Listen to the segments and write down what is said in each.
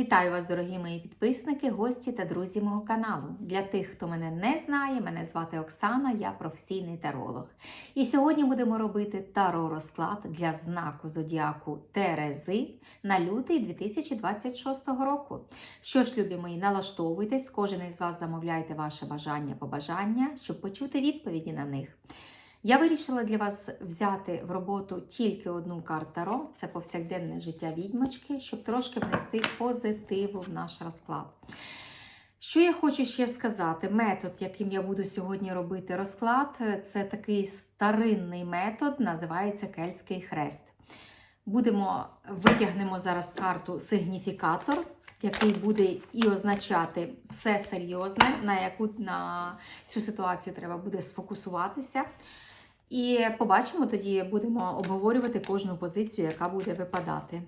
Вітаю вас, дорогі мої підписники, гості та друзі мого каналу. Для тих, хто мене не знає, мене звати Оксана, я професійний таролог. І сьогодні будемо робити таро-розклад для знаку зодіаку Терези на лютий 2026 року. Що ж, любі мої, налаштовуйтесь, кожен із вас замовляйте ваше бажання побажання, щоб почути відповіді на них. Я вирішила для вас взяти в роботу тільки одну карту це повсякденне життя відьмочки, щоб трошки внести позитиву в наш розклад. Що я хочу ще сказати? Метод, яким я буду сьогодні робити розклад, це такий старинний метод, називається Кельтський хрест. Будемо витягнемо зараз карту сигніфікатор, який буде і означати все серйозне, на яку на цю ситуацію треба буде сфокусуватися. І побачимо, тоді будемо обговорювати кожну позицію, яка буде випадати.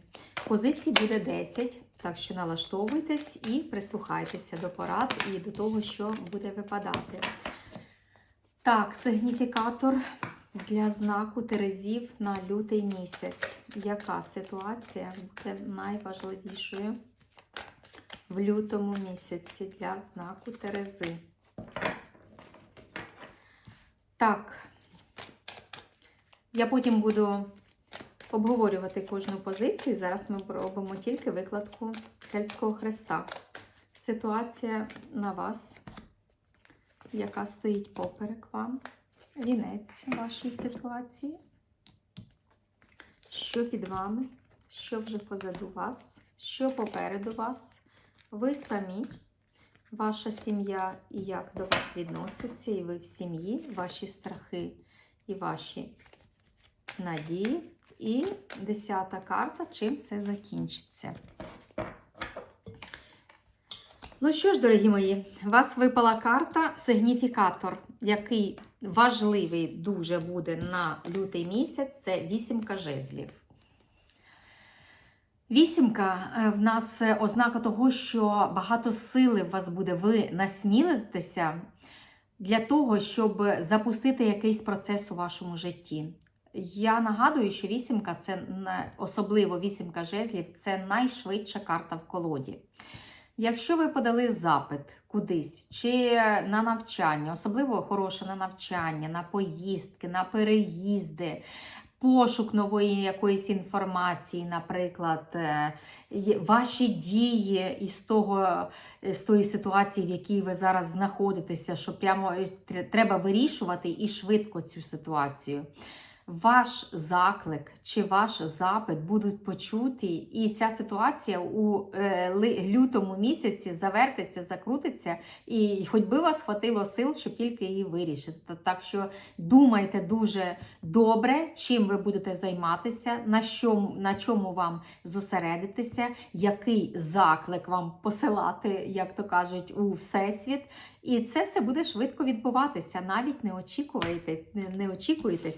Позицій буде 10, так що налаштовуйтесь і прислухайтеся до порад і до того, що буде випадати. Так, сигніфікатор для знаку Терезів на лютий місяць. Яка ситуація буде найважливішою в лютому місяці для знаку Терези? Так. Я потім буду обговорювати кожну позицію. Зараз ми робимо тільки викладку Кельтського хреста. Ситуація на вас, яка стоїть поперек вам, вінець вашої ситуації. Що під вами, що вже позаду вас, що попереду вас, ви самі, ваша сім'я і як до вас відноситься, і ви в сім'ї, ваші страхи і ваші надії. І десята карта, чим все закінчиться. Ну що ж, дорогі мої, у вас випала карта сигніфікатор, який важливий дуже буде на лютий місяць це вісімка жезлів. Вісімка в нас ознака того, що багато сили в вас буде, ви насмілитеся для того, щоб запустити якийсь процес у вашому житті. Я нагадую, що вісімка це особливо вісімка жезлів це найшвидша карта в колоді. Якщо ви подали запит кудись, чи на навчання, особливо хороше на навчання, на поїздки, на переїзди, пошук нової якоїсь інформації, наприклад, е, ваші дії із того, з тої ситуації, в якій ви зараз знаходитеся, що прямо треба вирішувати і швидко цю ситуацію ваш заклик чи ваш запит будуть почуті, і ця ситуація у е, лютому місяці завертиться, закрутиться, і хоч би вас хватило сил, щоб тільки її вирішити. Так що думайте дуже добре, чим ви будете займатися, на чому, на чому вам зосередитися, який заклик вам посилати, як то кажуть, у всесвіт. І це все буде швидко відбуватися. Навіть не очікуєте, не очікуєте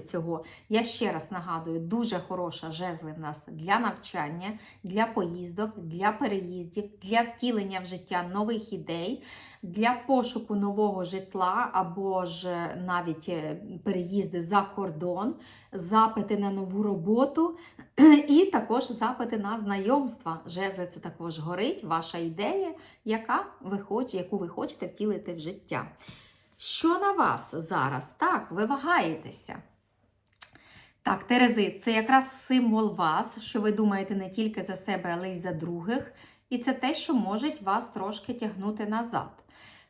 цього. Я ще раз нагадую, дуже хороша жезли в нас для навчання, для поїздок, для переїздів, для втілення в життя нових ідей. Для пошуку нового житла або ж навіть е, переїзди за кордон, запити на нову роботу, і також запити на знайомства. Жезли це також горить, ваша ідея, яка ви хоч, яку ви хочете втілити в життя. Що на вас зараз? Так, ви вагаєтеся. Так, Терези, це якраз символ вас, що ви думаєте не тільки за себе, але й за других. І це те, що може вас трошки тягнути назад.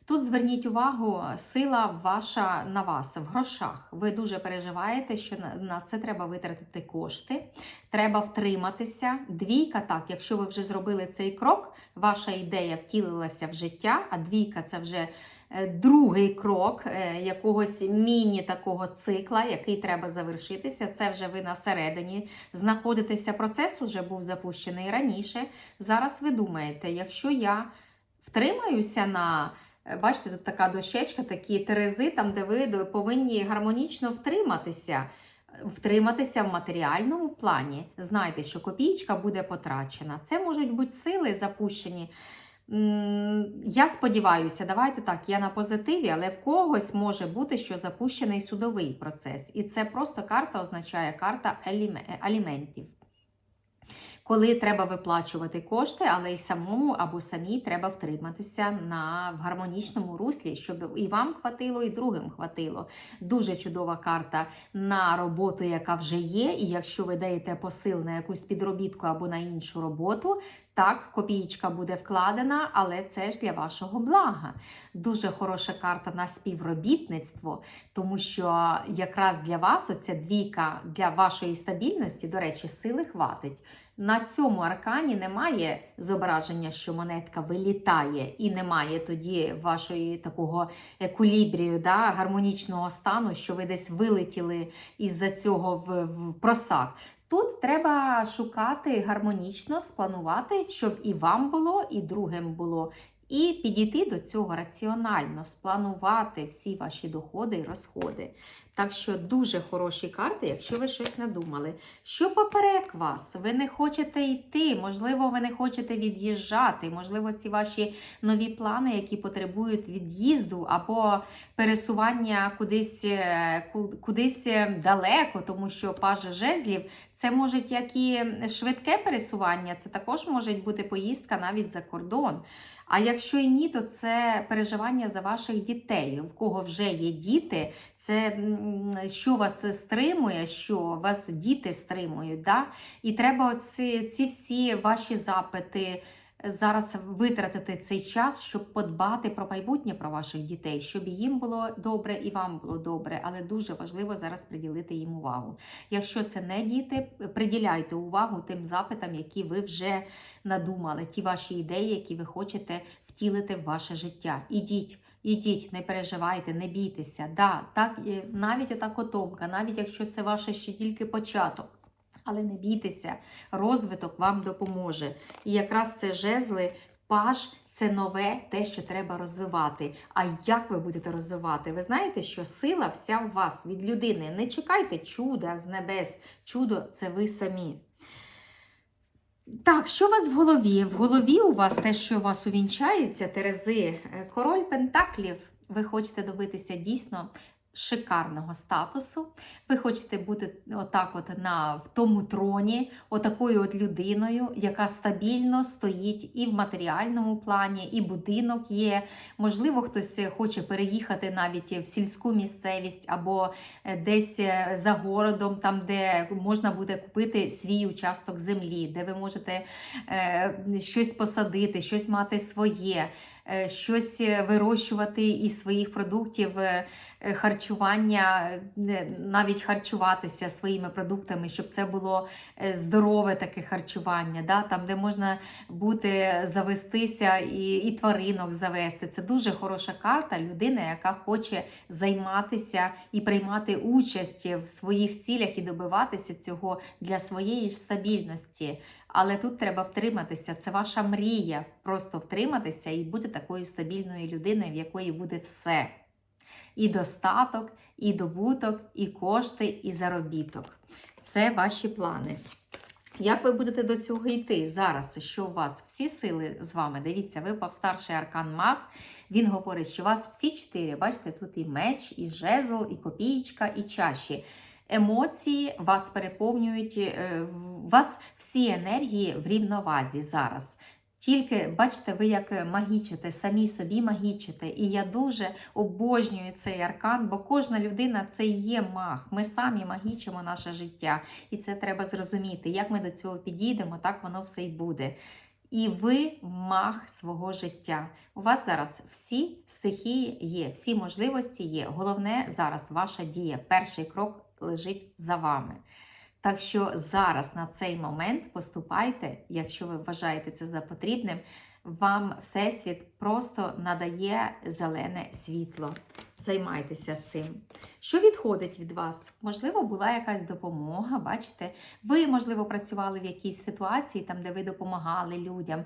Тут зверніть увагу, сила ваша на вас в грошах. Ви дуже переживаєте, що на це треба витратити кошти, треба втриматися. Двійка, так, якщо ви вже зробили цей крок, ваша ідея втілилася в життя, а двійка це вже е, другий крок е, якогось міні-такого цикла, який треба завершитися. Це вже ви на середині знаходитеся. Процес вже був запущений раніше. Зараз ви думаєте, якщо я втримаюся на. Е, бачите, тут така дощечка, такі терези, там, де ви повинні гармонічно втриматися. Втриматися в матеріальному плані. Знайте, що копійка буде потрачена. Це можуть бути сили запущені. Я сподіваюся, давайте так, я на позитиві, але в когось може бути, що запущений судовий процес. І це просто карта означає карта аліментів. Коли треба виплачувати кошти, але й самому або самій треба втриматися на в гармонічному руслі, щоб і вам хватило, і другим хватило. Дуже чудова карта на роботу, яка вже є. І якщо ви даєте посил на якусь підробітку або на іншу роботу, так, копієчка буде вкладена, але це ж для вашого блага. Дуже хороша карта на співробітництво, тому що якраз для вас оця двійка для вашої стабільності, до речі, сили хватить. На цьому аркані немає зображення, що монетка вилітає, і немає тоді вашої такого екулібрію, да, гармонічного стану, що ви десь вилетіли із-за цього в, в просак. Тут треба шукати гармонічно, спланувати, щоб і вам було, і другим було. І підійти до цього раціонально, спланувати всі ваші доходи і розходи. Так що дуже хороші карти, якщо ви щось надумали. Що поперек вас? Ви не хочете йти, можливо, ви не хочете від'їжджати, можливо, ці ваші нові плани, які потребують від'їзду або пересування кудись, е, кудись е, далеко, тому що паже жезлів це може як і швидке пересування, це також може бути поїздка навіть за кордон. А якщо і ні, то це переживання за ваших дітей. В кого вже є діти, це що вас стримує, що вас діти стримують. Да? І треба оці, ці всі ваші запити зараз витратити цей час, щоб подбати про майбутнє про ваших дітей, щоб їм було добре і вам було добре. Але дуже важливо зараз приділити їм увагу. Якщо це не діти, приділяйте увагу тим запитам, які ви вже надумали, ті ваші ідеї, які ви хочете втілити в ваше життя. Ідіть. Ідіть, не переживайте, не бійтеся. Да, так, навіть ота котомка, навіть якщо це ваше ще тільки початок. Але не бійтеся, розвиток вам допоможе. І якраз це жезли, паж це нове, те, що треба розвивати. А як ви будете розвивати? Ви знаєте, що сила вся в вас від людини. Не чекайте чуда з небес. Чудо це ви самі. Так, що у вас в голові? В голові у вас те, що у вас увінчається, Терези, король Пентаклів. Ви хочете добитися дійсно шикарного статусу. Ви хочете бути отак, от на в тому троні, отакою от людиною, яка стабільно стоїть і в матеріальному плані, і будинок є. Можливо, хтось хоче переїхати навіть в сільську місцевість або е, десь е, за городом, там де можна буде купити свій участок землі, де ви можете е, щось посадити, щось мати своє. Е, Щось е, вирощувати із своїх продуктів е, харчування, навіть харчуватися своїми продуктами, щоб це було здорове таке харчування, да? там, де можна бути, завестися і, і тваринок завести. Це дуже хороша карта людина, яка хоче займатися і приймати участь в своїх цілях і добиватися цього для своєї стабільності. Але тут треба втриматися. Це ваша мрія. Просто втриматися і бути такою стабільною людиною, в якої буде все. І достаток, і добуток, і кошти, і заробіток. Це ваші плани. Як ви будете до цього йти зараз? Що у вас всі сили з вами? Дивіться, випав старший аркан Маг. Він говорить, що у вас всі чотири. Бачите, тут і меч, і жезл, і копієчка, і чаші. Емоції вас переповнюють, е, в- вас всі енергії в рівновазі зараз. Тільки бачите, ви як магічите, самі собі магічите. І я дуже обожнюю цей аркан, бо кожна людина це є маг. Ми самі магічимо наше життя. І це треба зрозуміти. Як ми до цього підійдемо, так воно все й буде. І ви маг свого життя. У вас зараз всі стихії є, всі можливості є. Головне зараз ваша дія. Перший крок лежить за вами. Так що зараз на цей момент поступайте, якщо ви вважаєте це за потрібним, вам Всесвіт просто надає зелене світло. Займайтеся цим. Що відходить від вас? Можливо, була якась допомога, бачите? Ви, можливо, працювали в якійсь ситуації, там, де ви допомагали людям.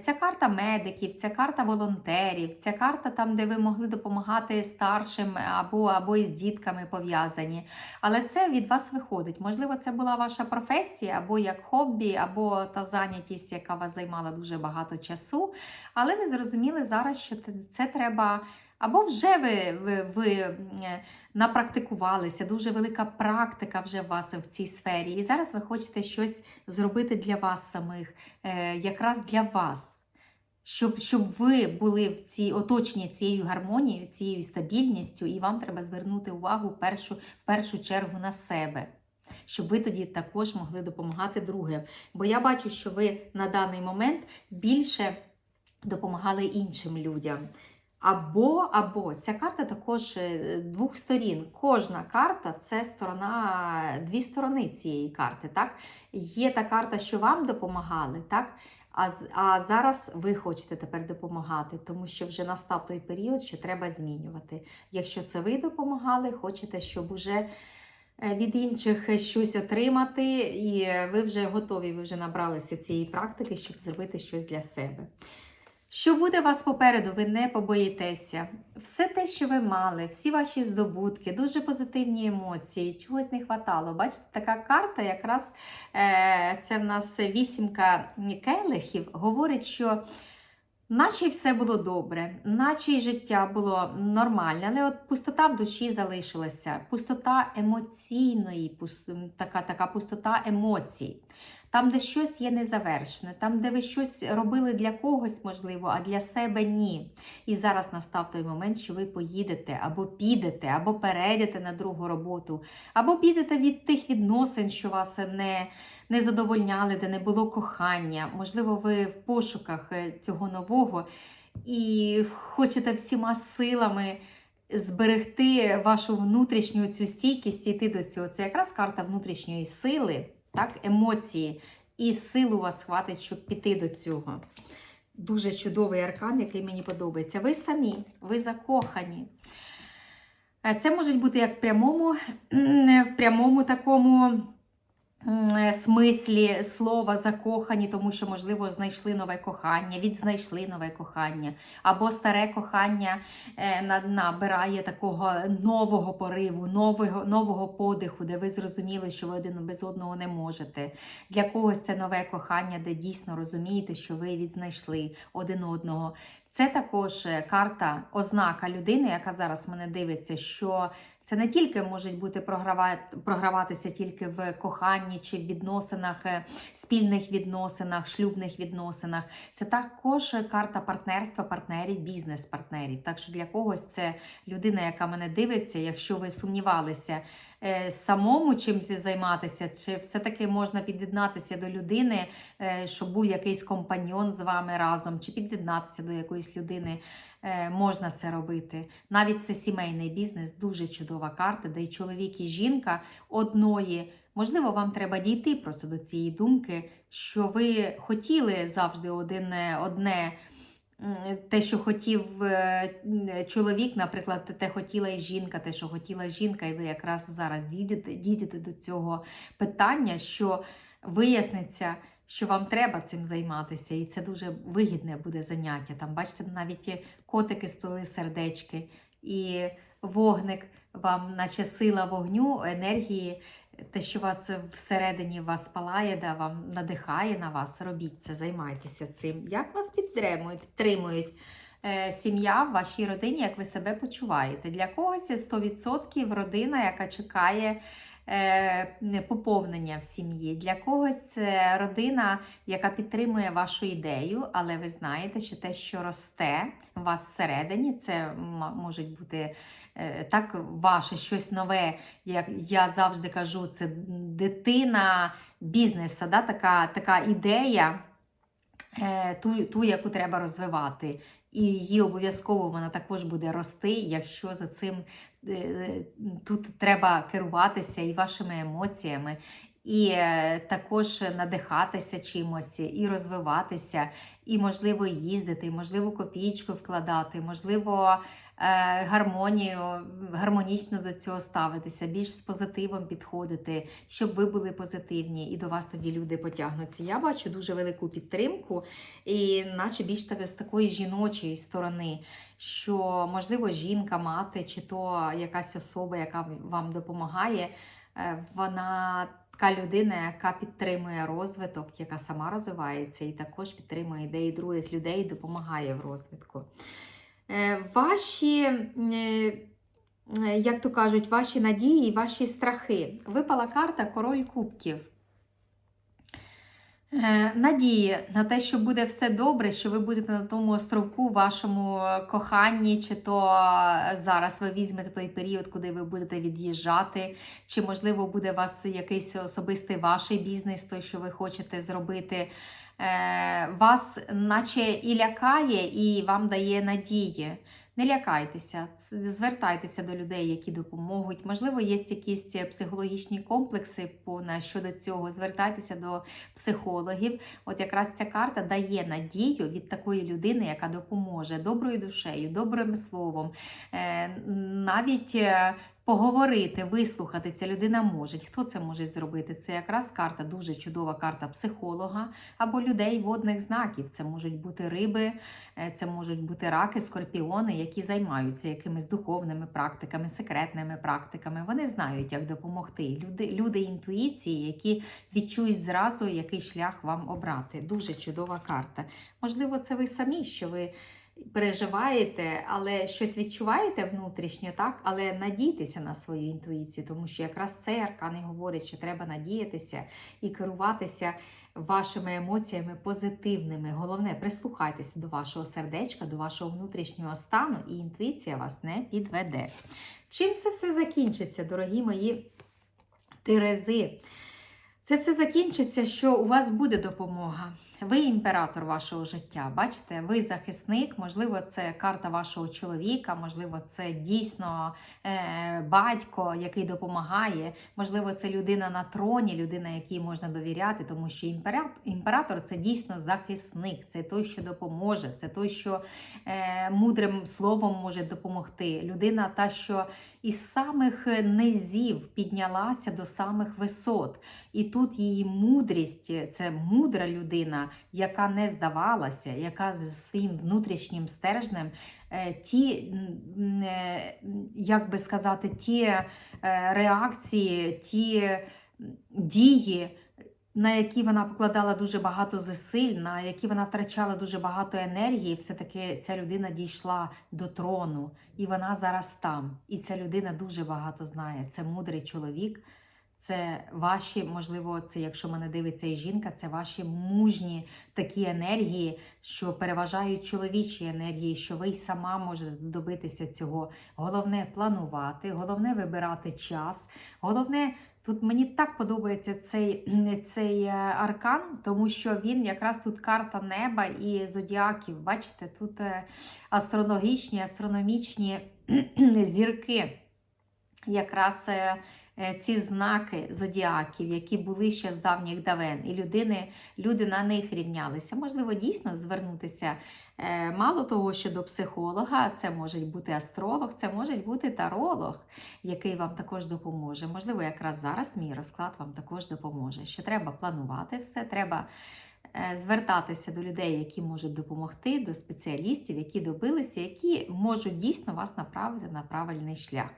Ця карта медиків, ця карта волонтерів, ця карта там, де ви могли допомагати старшим або, або із дітками пов'язані. Але це від вас виходить. Можливо, це була ваша професія, або як хобі, або та зайнятість, яка вас займала дуже багато часу. Але ви зрозуміли зараз, що це треба Або вже ви, ви, ви е, напрактикувалися, дуже велика практика вже у вас в цій сфері. І зараз ви хочете щось зробити для вас самих, е, якраз для вас. Щоб, щоб ви були в цій оточенні цією гармонією, цією стабільністю, і вам треба звернути увагу в першу, в першу чергу на себе, щоб ви тоді також могли допомагати другим. Бо я бачу, що ви на даний момент більше допомагали іншим людям. Або, або ця карта також е, двох сторін. Кожна карта це сторона, дві сторони цієї карти. Так? Є та карта, що вам допомагали, так? А, а зараз ви хочете тепер допомагати, тому що вже настав той період, що треба змінювати. Якщо це ви допомагали, хочете, щоб уже е, від інших щось отримати, і ви вже готові, ви вже набралися цієї практики, щоб зробити щось для себе. Що буде вас попереду, ви не побоїтеся. Все те, що ви мали, всі ваші здобутки, дуже позитивні емоції, чогось не хватало. Бачите, така карта, якраз це в нас вісімка келихів, говорить, що наче все було добре, наче й життя було нормальне, але от пустота в душі залишилася, пустота емоційної, така, така пустота емоцій. Там, де щось є незавершене, там, де ви щось робили для когось, можливо, а для себе ні. І зараз настав той момент, що ви поїдете або підете, або перейдете на другу роботу, або підете від тих відносин, що вас не, не задовольняли, де не було кохання. Можливо, ви в пошуках е, цього нового і хочете всіма силами зберегти вашу внутрішню цю стійкість і йти до цього. Це якраз карта внутрішньої сили, так, емоції, і силу вас хватить, щоб піти до цього. Дуже чудовий аркан, який мені подобається. Ви самі, ви закохані. Е, Це може бути як в прямому, в прямому такому смислі слова закохані, тому що, можливо, знайшли нове кохання, відзнайшли нове кохання, або старе кохання е, набирає такого нового пориву, нового, нового подиху, де ви зрозуміли, що ви один без одного не можете. Для когось це нове кохання, де дійсно розумієте, що ви відзнайшли один одного. Це також е, карта, ознака людини, яка зараз мене дивиться, що це не тільки можуть бути програва- програватися тільки в коханні чи в відносинах, е, спільних відносинах, шлюбних відносинах. Це також карта партнерства, партнерів, бізнес-партнерів. Так що для когось це людина, яка мене дивиться, якщо ви сумнівалися самому чимось займатися, чи все-таки можна під'єднатися до людини, е, щоб був якийсь компаньон з вами разом, чи під'єднатися до якоїсь людини. е, Можна це робити. Навіть це сімейний бізнес, дуже чудова карта, де і чоловік, і жінка одної. Можливо, вам треба дійти просто до цієї думки, що ви хотіли завжди один, одне. Те, що хотів е, чоловік, наприклад, те хотіла і жінка, те, що хотіла жінка, і ви якраз зараз дійдете, дійдете до цього питання, що виясниться, що вам треба цим займатися, і це дуже вигідне буде заняття. Там, бачите, навіть котики столи сердечки, і вогник вам, наче сила вогню, енергії, те, що вас всередині вас палає, да, вам надихає на вас, робіть це, займайтеся цим. Як вас підтримують, підтримують е, сім'я в вашій родині, як ви себе почуваєте? Для когось 100% родина, яка чекає. е, Поповнення в сім'ї. Для когось це родина, яка підтримує вашу ідею, але ви знаєте, що те, що росте у вас всередині, це можуть бути так ваше щось нове. Як я завжди кажу, це дитина бізнесу, да? така, така ідея, е, ту, ту, яку треба розвивати. І її обов'язково вона також буде рости, якщо за цим е, тут треба керуватися і вашими емоціями, і е, також надихатися чимось, і розвиватися, і можливо їздити, і, можливо, копійку вкладати, можливо, е, гармонію, гармонічно до цього ставитися, більш з позитивом підходити, щоб ви були позитивні, і до вас тоді люди потягнуться. Я бачу дуже велику підтримку, і наче більш так, з такої жіночої сторони, що можливо жінка, мати, чи то якась особа, яка вам допомагає, е, вона. Така людина, яка підтримує розвиток, яка сама розвивається, і також підтримує ідеї других людей, допомагає в розвитку. Е, Ваші, е, е, як то кажуть, ваші надії, ваші страхи. Випала карта Король Кубків. Надії на те, що буде все добре, що ви будете на тому островку, вашому коханні, чи то зараз ви візьмете той період, куди ви будете від'їжджати, чи, можливо, буде у вас якийсь особистий ваш бізнес, той, що ви хочете зробити. Е, Вас наче і лякає, і вам дає надії. Не лякайтеся, звертайтеся до людей, які допоможуть. Можливо, є якісь психологічні комплекси щодо цього. Звертайтеся до психологів. От якраз ця карта дає надію від такої людини, яка допоможе доброю душею, добрим словом, е, навіть е, поговорити, вислухати. Ця людина може. Хто це може зробити? Це якраз карта, дуже чудова карта психолога або людей водних знаків. Це можуть бути риби, е, це можуть бути раки, скорпіони, які займаються якимись духовними практиками, секретними практиками. Вони знають, як допомогти. Люди, люди інтуїції, які відчують зразу, який шлях вам обрати. Дуже чудова карта. Можливо, це ви самі, що ви переживаєте, але щось відчуваєте внутрішньо, так? Але надійтеся на свою інтуїцію, тому що якраз цей аркан і говорить, що треба надіятися і керуватися вашими емоціями позитивними. Головне, прислухайтеся до вашого сердечка, до вашого внутрішнього стану, і інтуїція вас не підведе. Чим це все закінчиться, дорогі мої Терези? Це все закінчиться, що у вас буде допомога. Ви імператор вашого життя. Бачите, ви захисник, можливо, це карта вашого чоловіка, можливо, це дійсно е, батько, який допомагає. Можливо, це людина на троні, людина, якій можна довіряти, тому що імператор, це дійсно захисник, це той, що допоможе, це той, що е, мудрим словом може допомогти. Людина, та, що із самих низів піднялася до самих висот. І тут її мудрість, це мудра людина, яка не здавалася, яка зі своїм внутрішнім стержнем е, ті, е, як би сказати, ті е, реакції, ті дії. На які вона покладала дуже багато зусиль, на які вона втрачала дуже багато енергії, все-таки ця людина дійшла до трону, і вона зараз там. І ця людина дуже багато знає. Це мудрий чоловік, це ваші, можливо, це якщо мене дивиться і жінка, це ваші мужні такі енергії, що переважають чоловічі енергії, що ви й сама можете добитися цього. Головне планувати, головне вибирати час, головне. Тут мені так подобається цей, цей е, аркан, тому що він якраз тут карта неба і зодіаків. Бачите, тут е, астрологічні, астрономічні зірки. Якраз е, е, ці знаки зодіаків, які були ще з давніх давен, і людини, люди на них рівнялися. Можливо, дійсно звернутися е, мало того, що до психолога, це може бути астролог, це може бути таролог, який вам також допоможе. Можливо, якраз зараз мій розклад вам також допоможе. Що треба планувати все, треба звертатися до людей, які можуть допомогти, до спеціалістів, які добилися, які можуть дійсно вас направити на правильний шлях.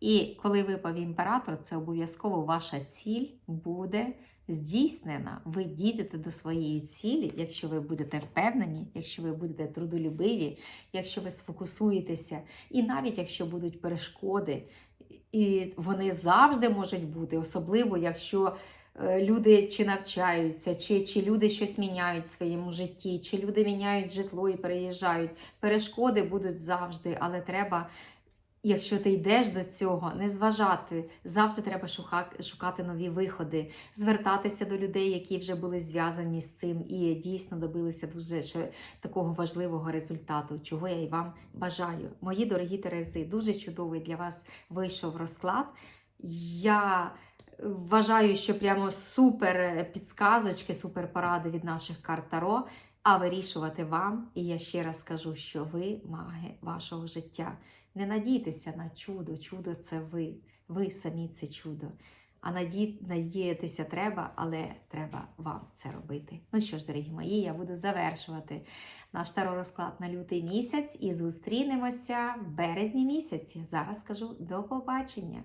І коли випав імператор, це обов'язково ваша ціль буде здійснена. Ви дійдете до своєї цілі, якщо ви будете впевнені, якщо ви будете трудолюбиві, якщо ви сфокусуєтеся, і навіть якщо будуть перешкоди, і вони завжди можуть бути, особливо якщо. е, Люди чи навчаються, чи, чи люди щось міняють в своєму житті, чи люди міняють житло і переїжджають. Перешкоди будуть завжди, але треба Якщо ти йдеш до цього, не зважати, завжди треба шукати, нові виходи, звертатися до людей, які вже були зв'язані з цим і дійсно добилися дуже такого важливого результату, чого я і вам бажаю. Мої дорогі Терези, дуже чудовий для вас вийшов розклад. Я вважаю, що прямо супер підсказочки, супер поради від наших карт Таро, а вирішувати вам. І я ще раз скажу, що ви маги вашого життя. Не надійтеся на чудо, чудо це ви. Ви самі це чудо. А наді... надіятися треба, але треба вам це робити. Ну що ж, дорогі мої, я буду завершувати наш таро розклад на лютий місяць і зустрінемося в березні місяці. Зараз скажу до побачення!